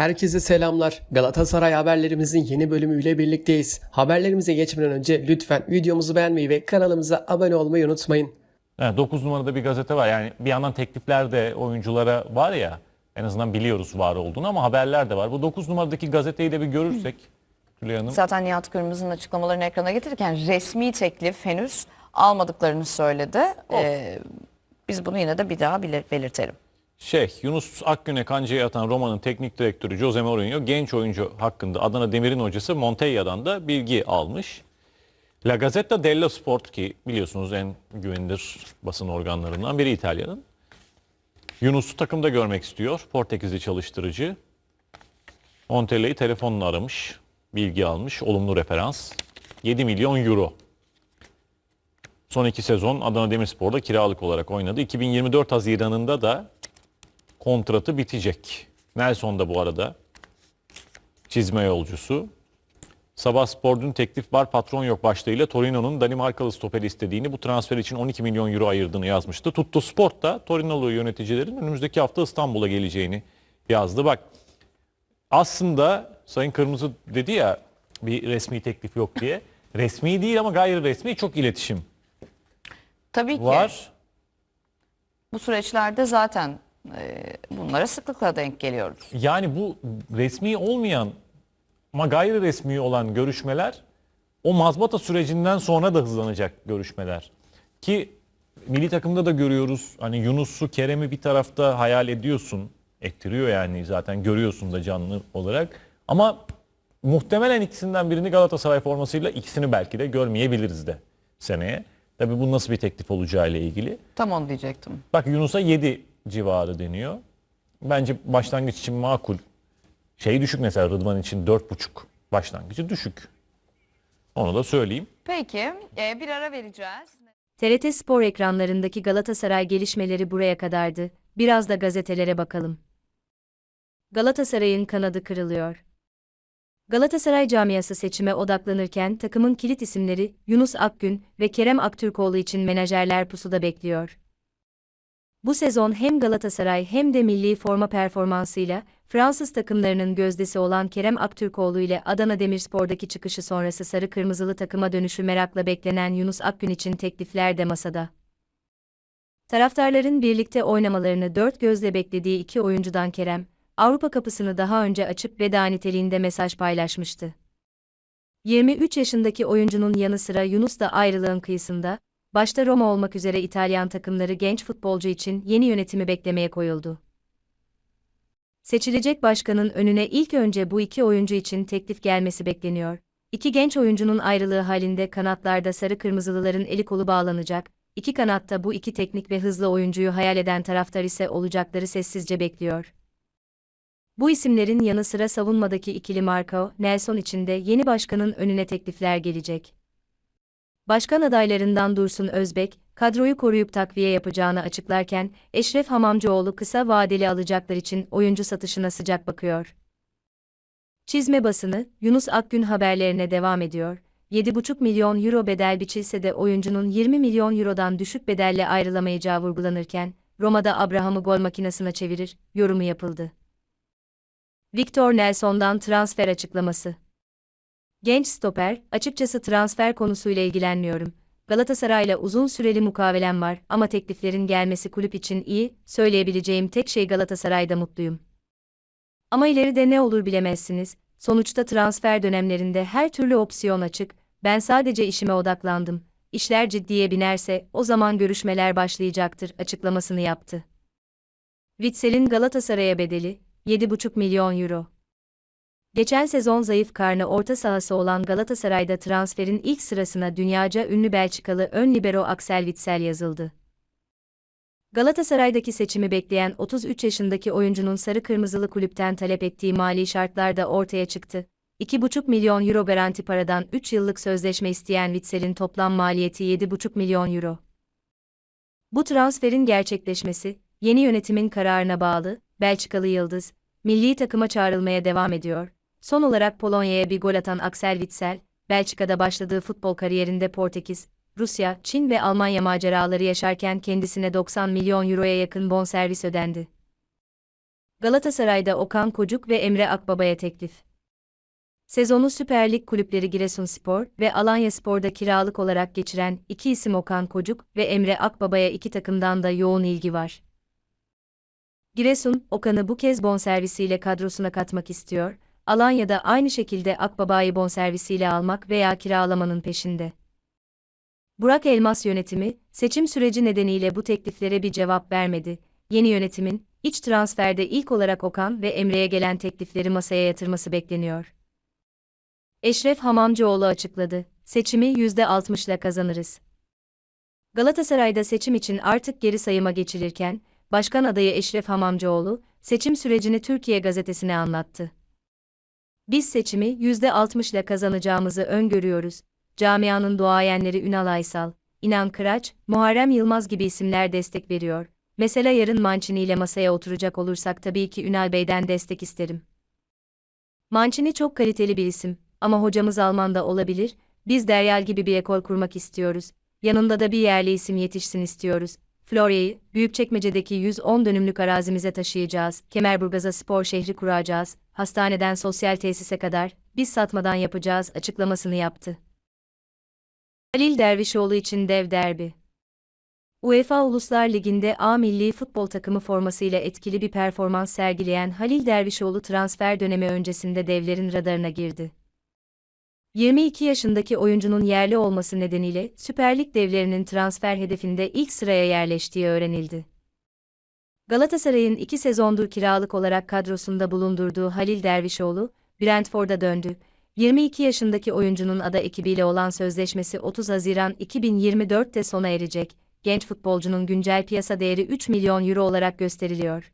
Herkese selamlar. Galatasaray haberlerimizin yeni bölümüyle birlikteyiz. Haberlerimize geçmeden önce lütfen videomuzu beğenmeyi ve kanalımıza abone olmayı unutmayın. Evet, 9 numarada bir gazete var. Yani bir yandan teklifler de oyunculara var ya. En azından biliyoruz var olduğunu ama haberler de var. Bu 9 numaradaki gazeteyi de bir görürsek Tülay Hanım. Zaten Nihat Kırmızı'nın açıklamalarını ekrana getirirken resmi teklif henüz almadıklarını söyledi. Ee, biz bunu yine de bir daha belir- belirtelim. Şey Yunus Akgün'e kancayı atan Roma'nın teknik direktörü Jose Mourinho genç oyuncu hakkında Adana Demir'in hocası Montella'dan da bilgi almış. La Gazzetta dello Sport ki biliyorsunuz en güvenilir basın organlarından biri İtalya'nın. Yunus'u takımda görmek istiyor. Portekizli çalıştırıcı. Montella'yı telefonla aramış. Bilgi almış. Olumlu referans. 7 milyon euro. Son iki sezon Adana Demirspor'da kiralık olarak oynadı. 2024 Haziran'ında da kontratı bitecek. Nelson da bu arada çizme yolcusu. Sabah Spor dün teklif var patron yok başlığıyla Torino'nun Danimarkalı stoperi istediğini bu transfer için 12 milyon euro ayırdığını yazmıştı. Tutto Sport da Torinolu yöneticilerin önümüzdeki hafta İstanbul'a geleceğini yazdı. Bak aslında Sayın Kırmızı dedi ya bir resmi teklif yok diye. Resmi değil ama gayri resmi çok iletişim Tabii ki var. bu süreçlerde zaten bunlara sıklıkla denk geliyoruz. Yani bu resmi olmayan ama gayri resmi olan görüşmeler o mazbata sürecinden sonra da hızlanacak görüşmeler. Ki milli takımda da görüyoruz hani Yunus'u Kerem'i bir tarafta hayal ediyorsun. Ettiriyor yani zaten görüyorsun da canlı olarak. Ama muhtemelen ikisinden birini Galatasaray formasıyla ikisini belki de görmeyebiliriz de seneye. Tabii bu nasıl bir teklif olacağı ile ilgili. Tam onu diyecektim. Bak Yunus'a 7 civarı deniyor. Bence başlangıç için makul. Şey düşük mesela Rıdvan için 4,5 başlangıcı düşük. Onu da söyleyeyim. Peki e, bir ara vereceğiz. TRT Spor ekranlarındaki Galatasaray gelişmeleri buraya kadardı. Biraz da gazetelere bakalım. Galatasaray'ın kanadı kırılıyor. Galatasaray camiası seçime odaklanırken takımın kilit isimleri Yunus Akgün ve Kerem Aktürkoğlu için menajerler pusuda bekliyor. Bu sezon hem Galatasaray hem de milli forma performansıyla Fransız takımlarının gözdesi olan Kerem Aktürkoğlu ile Adana Demirspor'daki çıkışı sonrası sarı kırmızılı takıma dönüşü merakla beklenen Yunus Akgün için teklifler de masada. Taraftarların birlikte oynamalarını dört gözle beklediği iki oyuncudan Kerem, Avrupa kapısını daha önce açıp veda niteliğinde mesaj paylaşmıştı. 23 yaşındaki oyuncunun yanı sıra Yunus da ayrılığın kıyısında, başta Roma olmak üzere İtalyan takımları genç futbolcu için yeni yönetimi beklemeye koyuldu. Seçilecek başkanın önüne ilk önce bu iki oyuncu için teklif gelmesi bekleniyor. İki genç oyuncunun ayrılığı halinde kanatlarda sarı kırmızılıların eli kolu bağlanacak. İki kanatta bu iki teknik ve hızlı oyuncuyu hayal eden taraftar ise olacakları sessizce bekliyor. Bu isimlerin yanı sıra savunmadaki ikili Marco, Nelson için de yeni başkanın önüne teklifler gelecek. Başkan adaylarından Dursun Özbek, kadroyu koruyup takviye yapacağını açıklarken, Eşref Hamamcıoğlu kısa vadeli alacaklar için oyuncu satışına sıcak bakıyor. Çizme basını, Yunus Akgün haberlerine devam ediyor. 7,5 milyon euro bedel biçilse de oyuncunun 20 milyon eurodan düşük bedelle ayrılamayacağı vurgulanırken, Roma'da Abraham'ı gol makinesine çevirir, yorumu yapıldı. Victor Nelson'dan transfer açıklaması. Genç stoper, açıkçası transfer konusuyla ilgilenmiyorum. Galatasaray'la uzun süreli mukavelem var ama tekliflerin gelmesi kulüp için iyi, söyleyebileceğim tek şey Galatasaray'da mutluyum. Ama ileride ne olur bilemezsiniz, sonuçta transfer dönemlerinde her türlü opsiyon açık, ben sadece işime odaklandım. İşler ciddiye binerse o zaman görüşmeler başlayacaktır açıklamasını yaptı. Witsel'in Galatasaray'a bedeli 7,5 milyon euro. Geçen sezon zayıf karnı orta sahası olan Galatasaray'da transferin ilk sırasına dünyaca ünlü Belçikalı ön libero Axel Witsel yazıldı. Galatasaray'daki seçimi bekleyen 33 yaşındaki oyuncunun sarı kırmızılı kulüpten talep ettiği mali şartlar da ortaya çıktı. 2,5 milyon euro garanti paradan 3 yıllık sözleşme isteyen Witsel'in toplam maliyeti 7,5 milyon euro. Bu transferin gerçekleşmesi, yeni yönetimin kararına bağlı, Belçikalı Yıldız, milli takıma çağrılmaya devam ediyor. Son olarak Polonya'ya bir gol atan Axel Witsel, Belçika'da başladığı futbol kariyerinde Portekiz, Rusya, Çin ve Almanya maceraları yaşarken kendisine 90 milyon euroya yakın bonservis ödendi. Galatasaray'da Okan Kocuk ve Emre Akbaba'ya teklif. Sezonu Süper Lig kulüpleri Giresunspor ve Alanyaspor'da kiralık olarak geçiren iki isim Okan Kocuk ve Emre Akbaba'ya iki takımdan da yoğun ilgi var. Giresun, Okan'ı bu kez bonservisiyle kadrosuna katmak istiyor, Alanya'da aynı şekilde Akbaba'yı bonservisiyle almak veya kiralamanın peşinde. Burak Elmas yönetimi, seçim süreci nedeniyle bu tekliflere bir cevap vermedi. Yeni yönetimin, iç transferde ilk olarak Okan ve Emre'ye gelen teklifleri masaya yatırması bekleniyor. Eşref Hamamcıoğlu açıkladı, seçimi %60'la kazanırız. Galatasaray'da seçim için artık geri sayıma geçilirken, Başkan adayı Eşref Hamamcıoğlu, seçim sürecini Türkiye gazetesine anlattı. Biz seçimi %60'la kazanacağımızı öngörüyoruz. Camianın duayenleri Ünal Aysal, İnan Kıraç, Muharrem Yılmaz gibi isimler destek veriyor. Mesela yarın Mancini ile masaya oturacak olursak tabii ki Ünal Bey'den destek isterim. Mancini çok kaliteli bir isim ama hocamız Alman'da olabilir. Biz Deryal gibi bir ekol kurmak istiyoruz. Yanında da bir yerli isim yetişsin istiyoruz. Florya'yı, Büyükçekmece'deki 110 dönümlük arazimize taşıyacağız, Kemerburgaz'a spor şehri kuracağız, hastaneden sosyal tesise kadar, biz satmadan yapacağız açıklamasını yaptı. Halil Dervişoğlu için dev derbi. UEFA Uluslar Ligi'nde A milli futbol takımı formasıyla etkili bir performans sergileyen Halil Dervişoğlu transfer dönemi öncesinde devlerin radarına girdi. 22 yaşındaki oyuncunun yerli olması nedeniyle Süper Lig devlerinin transfer hedefinde ilk sıraya yerleştiği öğrenildi. Galatasaray'ın iki sezondur kiralık olarak kadrosunda bulundurduğu Halil Dervişoğlu, Brentford'a döndü. 22 yaşındaki oyuncunun ada ekibiyle olan sözleşmesi 30 Haziran 2024'te sona erecek. Genç futbolcunun güncel piyasa değeri 3 milyon euro olarak gösteriliyor.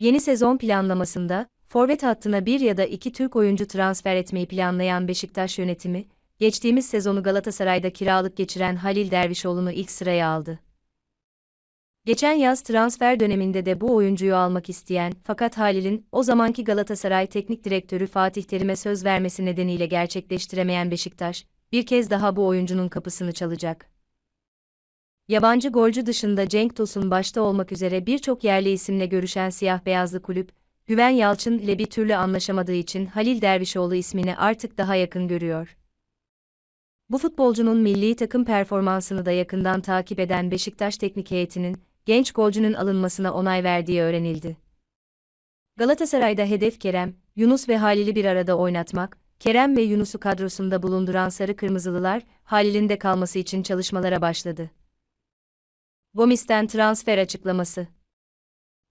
Yeni sezon planlamasında, forvet hattına bir ya da iki Türk oyuncu transfer etmeyi planlayan Beşiktaş yönetimi, geçtiğimiz sezonu Galatasaray'da kiralık geçiren Halil Dervişoğlu'nu ilk sıraya aldı. Geçen yaz transfer döneminde de bu oyuncuyu almak isteyen fakat Halil'in o zamanki Galatasaray Teknik Direktörü Fatih Terim'e söz vermesi nedeniyle gerçekleştiremeyen Beşiktaş, bir kez daha bu oyuncunun kapısını çalacak. Yabancı golcü dışında Cenk Tosun başta olmak üzere birçok yerli isimle görüşen siyah beyazlı kulüp, Güven Yalçın ile bir türlü anlaşamadığı için Halil Dervişoğlu ismini artık daha yakın görüyor. Bu futbolcunun milli takım performansını da yakından takip eden Beşiktaş teknik heyetinin, genç golcünün alınmasına onay verdiği öğrenildi. Galatasaray'da hedef Kerem, Yunus ve Halil'i bir arada oynatmak, Kerem ve Yunus'u kadrosunda bulunduran Sarı Kırmızılılar, Halil'in de kalması için çalışmalara başladı. Gomis'ten transfer açıklaması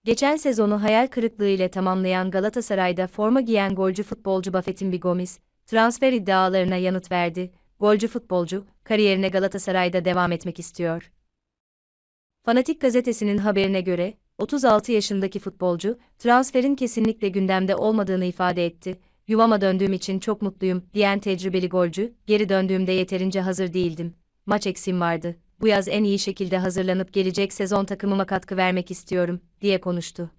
Geçen sezonu hayal kırıklığı ile tamamlayan Galatasaray'da forma giyen golcü futbolcu Buffett'in bir Gomis, transfer iddialarına yanıt verdi. Golcü futbolcu, kariyerine Galatasaray'da devam etmek istiyor. Fanatik gazetesinin haberine göre, 36 yaşındaki futbolcu, transferin kesinlikle gündemde olmadığını ifade etti. Yuvama döndüğüm için çok mutluyum, diyen tecrübeli golcü, geri döndüğümde yeterince hazır değildim. Maç eksim vardı. Bu yaz en iyi şekilde hazırlanıp gelecek sezon takımıma katkı vermek istiyorum, diye konuştu.